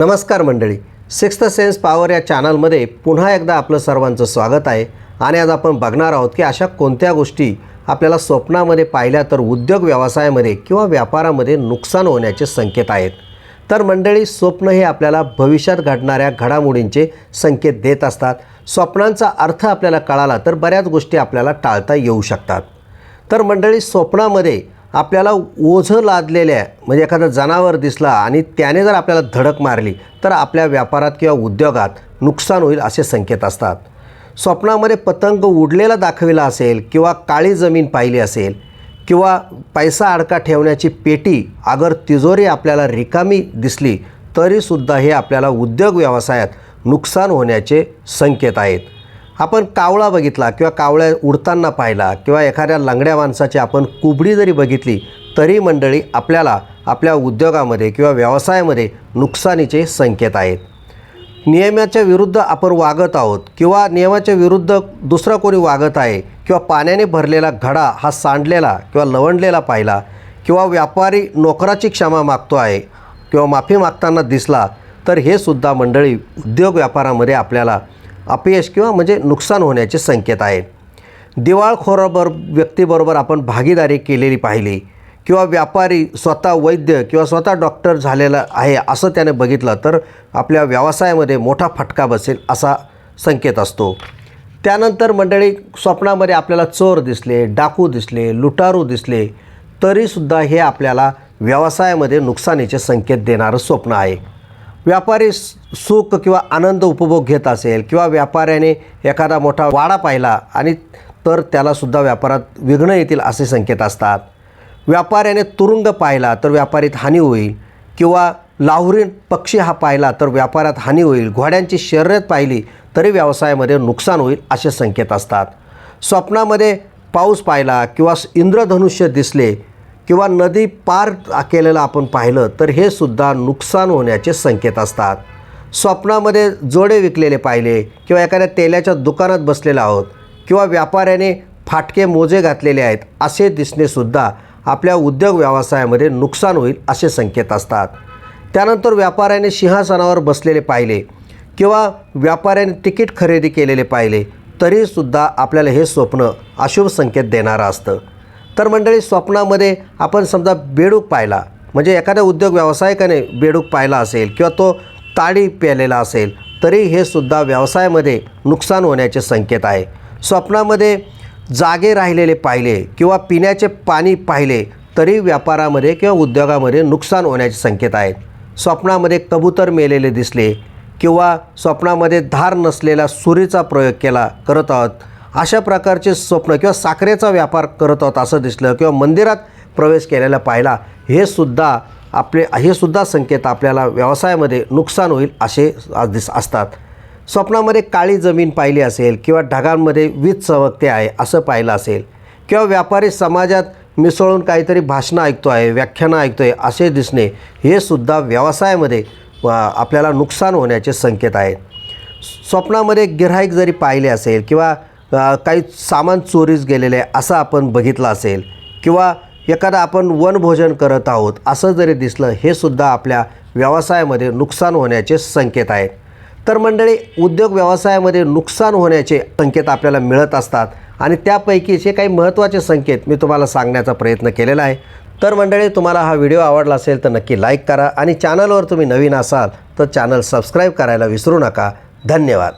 नमस्कार मंडळी. Sixth sense power या चॅनलमध्ये पुन्हा एकदा आपलं सर्वांचं स्वागत आहे. आणि आज आपण बघणार आहोत की अशा कोणत्या गोष्टी आपल्याला स्वप्नामध्ये पाहिल्या तर उद्योग व्यवसायामध्ये किंवा व्यापारामध्ये नुकसान होण्याचे संकेत आहेत. तर मंडळी स्वप्न हे आपल्याला भविष्यात घडणाऱ्या घडामोडींचे संकेत देत असतात. स्वप्नांचा अर्थ आपल्याला कळाला तर बऱ्याच गोष्टी आपल्याला टाळता येऊ शकतात. तर मंडळी स्वप्नामध्ये आपल्याला ओझं लादलेल्या म्हणजे एखादं जनावर दिसला आणि त्याने जर आपल्याला धडक मारली तर आपल्या व्यापारात किंवा उद्योगात नुकसान होईल असे संकेत असतात. स्वप्नामध्ये पतंग उडलेला दाखविला असेल किंवा काळी जमीन पाहिली असेल किंवा पैसा अडका ठेवण्याची पेटी अगर तिजोरी आपल्याला रिकामी दिसली तरीसुद्धा हे आपल्याला उद्योग व्यवसायात नुकसान होण्याचे संकेत आहेत. आपण कावळा बघितला किंवा कावळ्या उडताना पाहिला किंवा एखाद्या लंगड्या माणसाची आपण कुबडी जरी बघितली तरी मंडळी आपल्याला आपल्या उद्योगामध्ये किंवा व्यवसायामध्ये नुकसानीचे संकेत आहेत. नियमाच्या विरुद्ध आपण वागत आहोत किंवा नियमाच्या विरुद्ध दुसरा कोणी वागत आहे किंवा पाण्याने भरलेला घडा हा सांडलेला किंवा लवंडलेला पाहिला किंवा व्यापारी नोकराची क्षमा मागतो आहे किंवा माफी मागताना दिसला तर हे सुद्धा मंडळी उद्योग व्यापारामध्ये आपल्याला अपयश किंवा म्हणजे नुकसान होण्याचे संकेत आहेत. दिवाळखोराबर व्यक्तीबरोबर आपण भागीदारी केलेली पाहिली किंवा व्यापारी स्वतः वैद्य किंवा स्वतः डॉक्टर झालेला आहे असं त्याने बघितलं तर आपल्या व्यवसायामध्ये मोठा फटका बसेल असा संकेत असतो. त्यानंतर मंडळी स्वप्नामध्ये आपल्याला चोर दिसले डाकू दिसले लुटारू दिसले तरीसुद्धा हे आपल्याला व्यवसायामध्ये नुकसानीचे संकेत देणारं स्वप्न आहे. व्यापारी सुख किंवा आनंद उपभोग घेत असेल किंवा व्यापाऱ्याने एखादा मोठा वाडा पाहिला आणि तर त्यालासुद्धा व्यापारात विघ्न येतील असे संकेत असतात. व्यापाऱ्याने तुरुंग पाहिला तर व्यापारीत हानी होईल किंवा लाहुरीन पक्षी हा पाहिला तर व्यापारात हानी होईल. घोड्यांची शर्यत पाहिली तरी व्यवसायामध्ये नुकसान होईल असे संकेत असतात. स्वप्नामध्ये पाऊस पाहिला किंवा इंद्रधनुष्य दिसले किंवा नदी पार केलेलं आपण पाहिलं तर हे सुद्धा नुकसान होण्याचे संकेत असतात. स्वप्नामध्ये जोडे विकलेले पाहिले किंवा एखाद्या तेलाच्या दुकानात बसलेला आहोत किंवा व्यापाऱ्याने फाटके मोजे घातलेले आहेत असे दिसणेसुद्धा आपल्या उद्योग व्यवसायामध्ये नुकसान होईल असे संकेत असतात. त्यानंतर व्यापाऱ्याने सिंहासनावर बसलेले पाहिले किंवा व्यापाऱ्याने तिकीट खरेदी केलेले पाहिले तरीसुद्धा आपल्याला हे स्वप्न अशुभ संकेत देणारं असतं. तर मंडळी स्वप्नामध्ये आपण समजा बेडूक पाहिला म्हणजे एखाद्या उद्योग व्यावसायिकाने बेडूक पाहिला असेल किंवा तो ताडी प्यालेला असेल तरी हे सुद्धा व्यवसायामध्ये नुकसान होण्याचे संकेत आहे. स्वप्नामध्ये जागे राहिलेले पाहिले किंवा पिण्याचे पाणी पाहिले तरी व्यापारामध्ये किंवा उद्योगामध्ये नुकसान होण्याचे संकेत आहेत. स्वप्नामध्ये कबूतर मेलेले दिसले किंवा स्वप्नामध्ये धार नसलेला सुरीचा प्रयोग केला करत आहोत अशा प्रकारचे स्वप्न किंवा साखरेचा व्यापार करत आहोत असं दिसलं किंवा मंदिरात प्रवेश केलेला पाहिला हे सुद्धा आपले हे सुद्धा संकेत आपल्याला व्यवसायामध्ये नुकसान होईल असे दिस असतात. स्वप्नामध्ये काळी जमीन पाहिली असेल किंवा ढगांमध्ये वीज चमकते आहे असं पाहिलं असेल किंवा व्यापारी समाजात मिसळून काहीतरी भाषणं ऐकतो आहे व्याख्यानं ऐकतो आहे असे दिसणे हे सुद्धा व्यवसायामध्ये आपल्याला नुकसान होण्याचे संकेत आहेत. स्वप्नामध्ये गिऱ्हाईक जरी पाहिले असेल किंवा काही सामान चोरीस गेलेले आहे असं आपण बघितलं असेल किंवा एखादा आपण वनभोजन करत आहोत असं जरी दिसलं हे सुद्धा आपल्या व्यवसायामध्ये नुकसान होण्याचे संकेत आहेत. तर मंडळी उद्योग व्यवसायामध्ये नुकसान होण्याचे संकेत आपल्याला मिळत असतात आणि त्यापैकीचे काही महत्त्वाचे संकेत मी तुम्हाला सांगण्याचा प्रयत्न केलेला आहे. तर मंडळी तुम्हाला हा व्हिडिओ आवडला असेल तर नक्की लाईक करा आणि चॅनलवर तुम्ही नवीन असाल तर चॅनल सबस्क्राईब करायला विसरू नका. धन्यवाद.